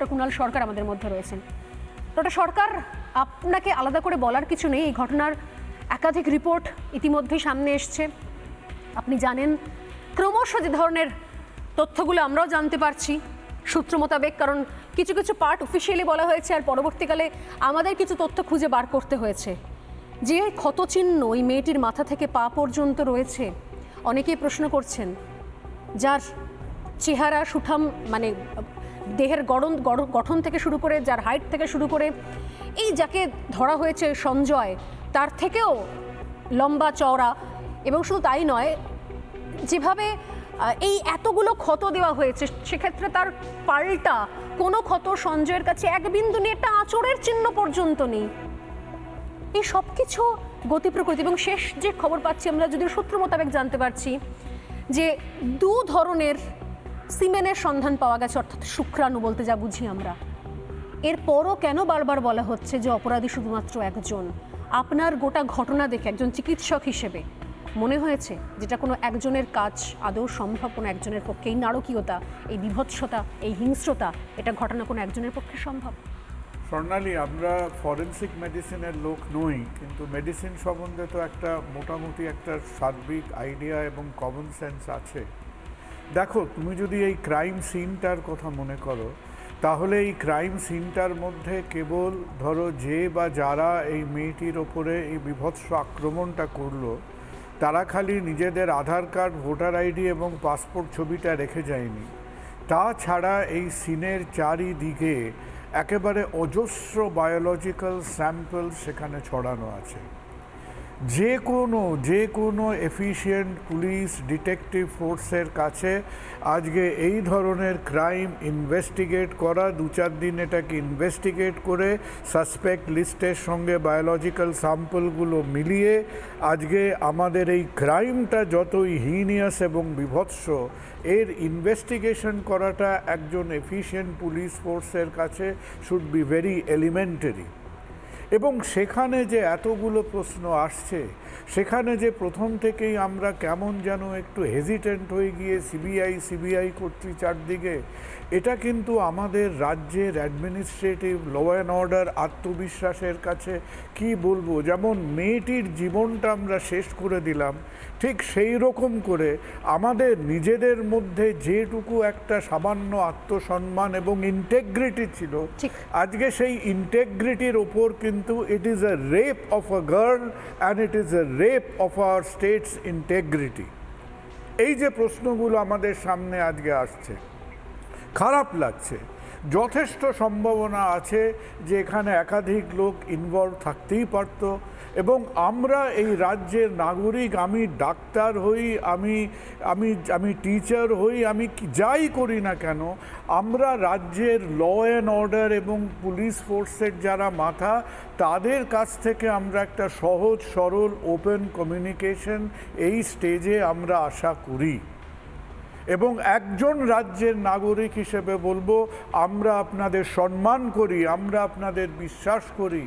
Doctor Kunal সরকার আমাদের মধ্যে রয়েছেন। ডক্টর সরকার, আপনাকে আলাদা করে বলার কিছু নেই। এই ঘটনার একাধিক রিপোর্ট ইতিমধ্যেই সামনে এসছে। আপনি জানেন, ক্রমশ যে ধরনের তথ্যগুলো আমরাও জানতে পারছি, সূত্র মোতাবেক, কারণ কিছু কিছু পার্ট অফিসিয়ালি বলা হয়েছে, আর পরবর্তীকালে আমাদের কিছু তথ্য খুঁজে বার করতে হয়েছে। যে ক্ষতচিহ্ন ওই মেয়েটির মাথা থেকে পা পর্যন্ত রয়েছে, অনেকেই প্রশ্ন করছেন, যার চেহারা সুঠাম মানে দেহের গড়ন, গড়- গঠন থেকে শুরু করে, যার হাইট থেকে শুরু করে, এই যাকে ধরা হয়েছে সঞ্জয়, তার থেকেও লম্বা চওড়া। এবং শুধু তাই নয়, যেভাবে এই এতগুলো ক্ষত দেওয়া হয়েছে, সেক্ষেত্রে তার পাল্টা কোনো ক্ষত সঞ্জয়ের কাছে এক বিন্দু নিয়ে একটা আঁচড়ের চিহ্ন পর্যন্ত নেই। এই সব কিছু গতি প্রকৃতি। এবং শেষ যে খবর পাচ্ছি আমরা যদি সূত্র মোতাবেক জানতে পারছি, যে দু ধরনের সিমেনের সন্ধান পাওয়া গেছে, অর্থাৎ শুক্রাণু বলতে যা বুঝি আমরা। এরপরও কেন বারবার বলা হচ্ছে যে অপরাধী শুধুমাত্র একজন? আপনার গোটা ঘটনা দেখে একজন চিকিৎসক হিসেবে মনে হয়েছে যেটা কোনো একজনের কাজ আদৌ সম্ভব, কোনো একজনের পক্ষে এই নারকীয়তা, এই বিভৎসতা, এই হিংস্রতা, এটা ঘটনা কোনো একজনের পক্ষে সম্ভব? স্বর্ণালী, আমরা ফরেন্সিক মেডিসিনের লোক নই, কিন্তু মেডিসিন সম্বন্ধে তো একটা মোটামুটি একটা সার্বিক আইডিয়া এবং কমন সেন্স আছে। দেখো, তুমি যদি এই ক্রাইম সিনটার কথা মনে করো, তাহলে এই ক্রাইম সিনটার মধ্যে কেবল ধরো যে বা যারা এই মেয়েটির ওপরে এই বিভৎস আক্রমণটা করল, তারা খালি নিজেদের আধার কার্ড, ভোটার আইডি এবং পাসপোর্ট ছবিটা রেখে যায়নি। তাছাড়া এই সিনের চারিদিকে একেবারে অজস্র বায়োলজিক্যাল স্যাম্পল সেখানে ছড়ানো আছে। যে কোনো যে কোনো এফিশিয়েন্ট পুলিশ ডিটেকটিভ ফোর্সের কাছে আজকে এই ধরনের ক্রাইম ইনভেস্টিগেট করা, দু চার দিন এটাকে ইনভেস্টিগেট করে সাসপেক্ট লিস্টের সঙ্গে বায়োলজিক্যাল স্যাম্পলগুলো মিলিয়ে আজকে আমাদের এই ক্রাইমটা যতই হিনিয়াস এবং বিভৎস, এর ইনভেস্টিগেশন করাটা একজন এফিশিয়েন্ট পুলিশ ফোর্সের কাছে শুড বি ভেরি এলিমেন্টারি এবং সেখানে যে এতগুলো প্রশ্ন আসছে সেখানে যে প্রথম থেকেই আমরা কেমন যেন একটু হেজিটেন্ট হয়ে গিয়ে সিবিআই সিবিআই করছি চারদিকে এটা কিন্তু আমাদের রাজ্যের অ্যাডমিনিস্ট্রেটিভ ল অ্যান্ড অর্ডার আত্মবিশ্বাসের কাছে কি বলব? যেমন মেয়েটির জীবনটা আমরা শেষ করে দিলাম ঠিক সেই রকম করে আমাদের নিজেদের মধ্যে যেটুকু একটা সামান্য আত্মসম্মান এবং ইন্টেগ্রিটি ছিল আজকে সেই ইন্টেগ্রিটির ওপর কিন্তু it is a rape of a girl and it is a rape of our state's integrity এই যে প্রশ্নগুলো আমাদের সামনে আজকে আসছে, খারাপ লাগছে। যথেষ্ট সম্ভাবনা আছে যে এখানে একাধিক লোক ইনভলভ থাকতেই পারত এবং আমরা এই রাজ্যের নাগরিক, আমি ডাক্তার হই, আমি আমি আমি টিচার হই, আমি যাই করি না কেন, আমরা রাজ্যের ল অ্যান্ড অর্ডার এবং পুলিশ ফোর্সের যারা মাথা, তাদের কাছ থেকে আমরা একটা সহজ, সরল ওপেন কমিউনিকেশন এই স্টেজে আমরা আশা করি। এবং একজন রাজ্যের নাগরিক হিসেবে বলব আমরা আপনাদের সম্মান করি আমরা আপনাদের বিশ্বাস করি।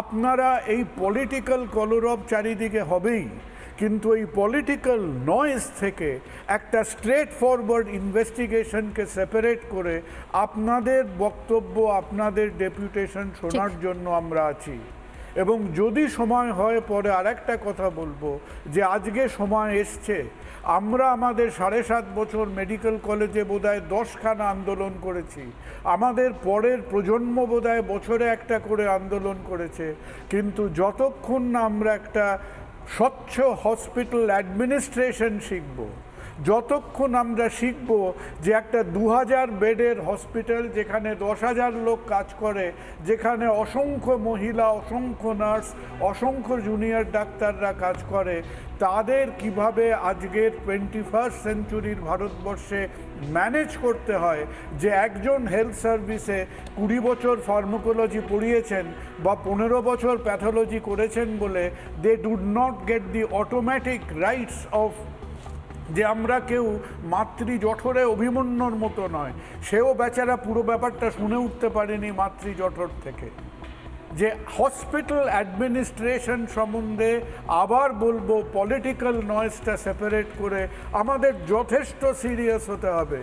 আপনারা এই পলিটিক্যাল কলরব চারিদিকে হবেই কিন্তু এই পলিটিক্যাল নয়েজ থেকে একটা স্ট্রেট ফরওয়ার্ড ইনভেস্টিগেশনকে সেপারেট করে আপনাদের বক্তব্য আপনাদের ডেপুটেশন শোনার জন্য আমরা আছি। এবং যদি সময় হয় পরে আরেকটা কথা বলব যে আজকে সময় এসছে। আমরা আমাদের সাড়ে সাত বছর মেডিকেল কলেজে বোধহয় দশখানা আন্দোলন করেছি। আমাদের পরের প্রজন্ম বোধহয় বছরে একটা করে আন্দোলন করেছে। কিন্তু যতক্ষণ না আমরা একটা স্বচ্ছ হসপিটাল অ্যাডমিনিস্ট্রেশন শিখব যতক্ষণ আমরা শিখব যে একটা দু হাজার বেডের হসপিটাল যেখানে দশ হাজার লোক কাজ করে, যেখানে অসংখ্য মহিলা, অসংখ্য নার্স, অসংখ্য জুনিয়র ডাক্তাররা কাজ করে, তাদের কীভাবে আজকের টোয়েন্টি ফার্স্ট সেঞ্চুরির ভারতবর্ষে ম্যানেজ করতে হয়, যে একজন হেলথ সার্ভিসে কুড়ি বছর ফার্মাকোলজি পড়িয়েছেন বা পনেরো বছর প্যাথোলজি করেছেন বলে they do not get the automatic rights of যে আমরা কেউ মাতৃ জঠরে অভিমন্যুর মতো নয়। সেও বেচারা পুরো ব্যাপারটা শুনে উঠতে পারেনি মাতৃ জঠর থেকে। যে হসপিটাল অ্যাডমিনিস্ট্রেশন সম্বন্ধে আবার বলব, পলিটিক্যাল নয়েজটা সেপারেট করে আমাদের যথেষ্ট সিরিয়াস হতে হবে।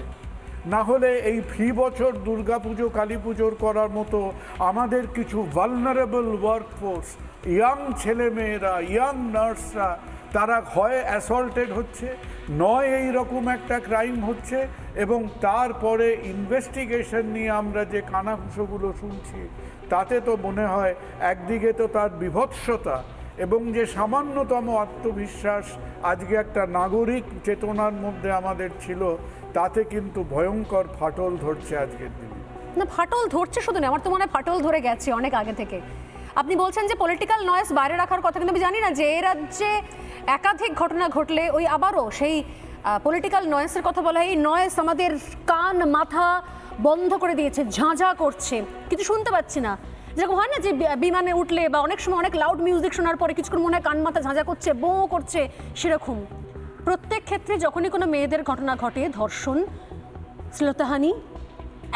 না হলে এই ফি বছর, দুর্গাপুজো কালী পুজোর করার মতো আমাদের কিছু ভালনারেবল ওয়ার্কফোর্স ইয়াং ছেলেমেয়েরা ইয়াং নার্সরা তারা হয় অ্যাসল্টেড হচ্ছে, নয় এই রকম একটা ক্রাইম হচ্ছে এবং তারপরে ইনভেস্টিগেশন নিয়ে আমরা যে কানাঘুষোগুলো শুনছি, তাতে তো মনে হয় একদিকে তো তার বিভৎসতা এবং যে সামান্যতম আত্মবিশ্বাস আজকে একটা নাগরিক চেতনার মধ্যে আমাদের ছিল, তাতে কিন্তু ভয়ঙ্কর ফাটল ধরছে আজকের দিনে। না, ফাটল ধরছে শুধু না, আমার তো মনে হয় ফাটল ধরে গেছে অনেক আগে থেকে। আপনি বলছেন যে পলিটিক্যাল নয়েস বাইরে রাখার কথা, কিন্তু আমি জানি না যে এ রাজ্যে একাধিক ঘটনা ঘটলে ওই আবারও সেই পলিটিক্যাল নয়েসের কথা বলা হয়। এই নয়েস আমাদের কান, মাথা বন্ধ করে দিয়েছে ঝাঁঝা করছে। কিছু শুনতে পাচ্ছি না। যেরকম হয় না যে বিমানে উঠলে বা অনেক সময় অনেক লাউড মিউজিক শোনার পরে কিছুক্ষণ মনে হয় কান, মাথা ঝাঁঝা করছে, বো, করছে, সেরকম। প্রত্যেক ক্ষেত্রে যখনই কোনো মেয়েদের ঘটনা ঘটে, ধর্ষণ, শ্লীলতাহানি,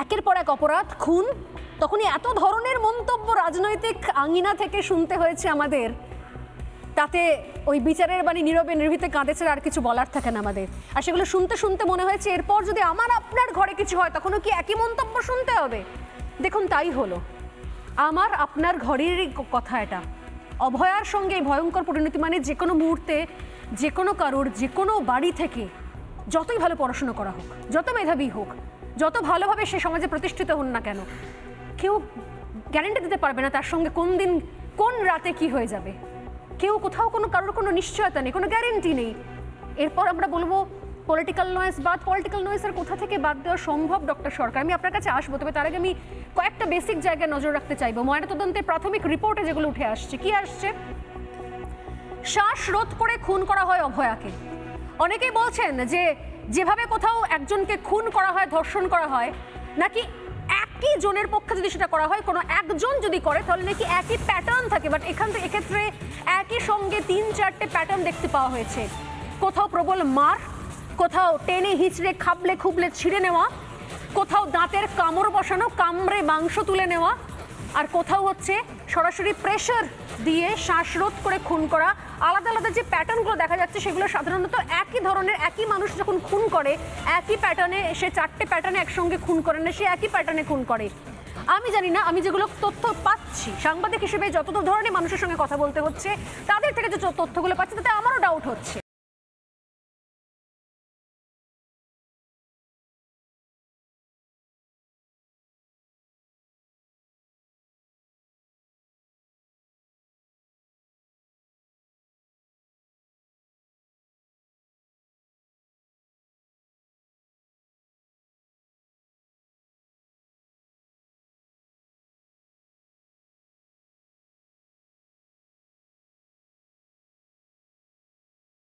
একের পর এক অপরাধ, খুন, তখনই এত ধরনের মন্তব্য রাজনৈতিক আঙিনা থেকে শুনতে হয়েছে আমাদের। তাতে ওই বিচারের বাণী নীরবে নির্ভীতে কাঁদে ছাড়া আর কিছু বলার থাকে না আমাদের। আর সেগুলো শুনতে শুনতে মনে হয়েছে, এরপর যদি আমার আপনার ঘরে কিছু হয়, তখনও কি একই মন্তব্য শুনতে হবে? দেখুন, তাই হলো। আমার আপনার ঘরেরই কথা এটা। অভয়ার সঙ্গে ভয়ঙ্কর পরিণতি মানে যে কোনো মুহূর্তে, যে কোনো কারোর, যে কোনো বাড়ি থেকে যতই ভালো পড়াশুনো করা হোক, যত মেধাবী হোক, যত ভালোভাবে সে সমাজে প্রতিষ্ঠিত হন না কেন, কেউ গ্যারেন্টি দিতে পারবে না তার সঙ্গে কোন দিন, কোন রাতে কি হয়ে যাবে। কেউ কোথাও কোনো কারোর কোনো নিশ্চয়তা নেই, কোনো গ্যারেন্টি নেই। এরপর আমরা বলব পলিটিক্যাল নয়েস বাদ পলিটিক্যাল নয়েসের কোথা থেকে বাদ দেওয়া সম্ভব ডক্টর সরকার? আমি আপনার কাছে আসব, তবে তার আগে আমি কয়েকটা বেসিক জায়গায় নজর রাখতে চাইব। ময়নাতদন্তের প্রাথমিক রিপোর্টে যেগুলো উঠে আসছে, কি আসছে? শ্বাস রোধ করে খুন করা হয় অভয়াকে। অনেকেই বলছেন যে, যেভাবে কোথাও একজনকে খুন করা হয়, ধর্ষণ করা হয়, নাকি একই জনের পক্ষে যদি সেটা করা হয়, কোনো একজন যদি করে, তাহলে নাকি একই প্যাটার্ন থাকে। বাট এখান থেকে এক্ষেত্রে একই সঙ্গে তিন চারটে প্যাটার্ন দেখতে পাওয়া হয়েছে। কোথাও প্রবল মার, কোথাও টেনে হিঁচড়ে, খাবলে খুবলে ছিঁড়ে নেওয়া, কোথাও দাঁতের কামড় বসানো, কামড়ে মাংস তুলে নেওয়া আর কোথাও হচ্ছে সরাসরি প্রেশার দিয়ে শ্বাসরোধ করে খুন করা। আলাদা আলাদা যে প্যাটার্নগুলো দেখা যাচ্ছে, সেগুলো সাধারণত একই ধরনের, একই মানুষ যখন খুন করে, একই প্যাটার্নে সে চারটে প্যাটার্নে একসঙ্গে খুন করে না, সে একই প্যাটার্নে খুন করে। আমি জানি না, আমি যেগুলো তথ্য পাচ্ছি, সাংবাদিক হিসেবে যত ধরনের মানুষের সঙ্গে কথা বলতে হচ্ছে, তাদের থেকে যে তথ্যগুলো পাচ্ছি, তাতে আমারও ডাউট হচ্ছে।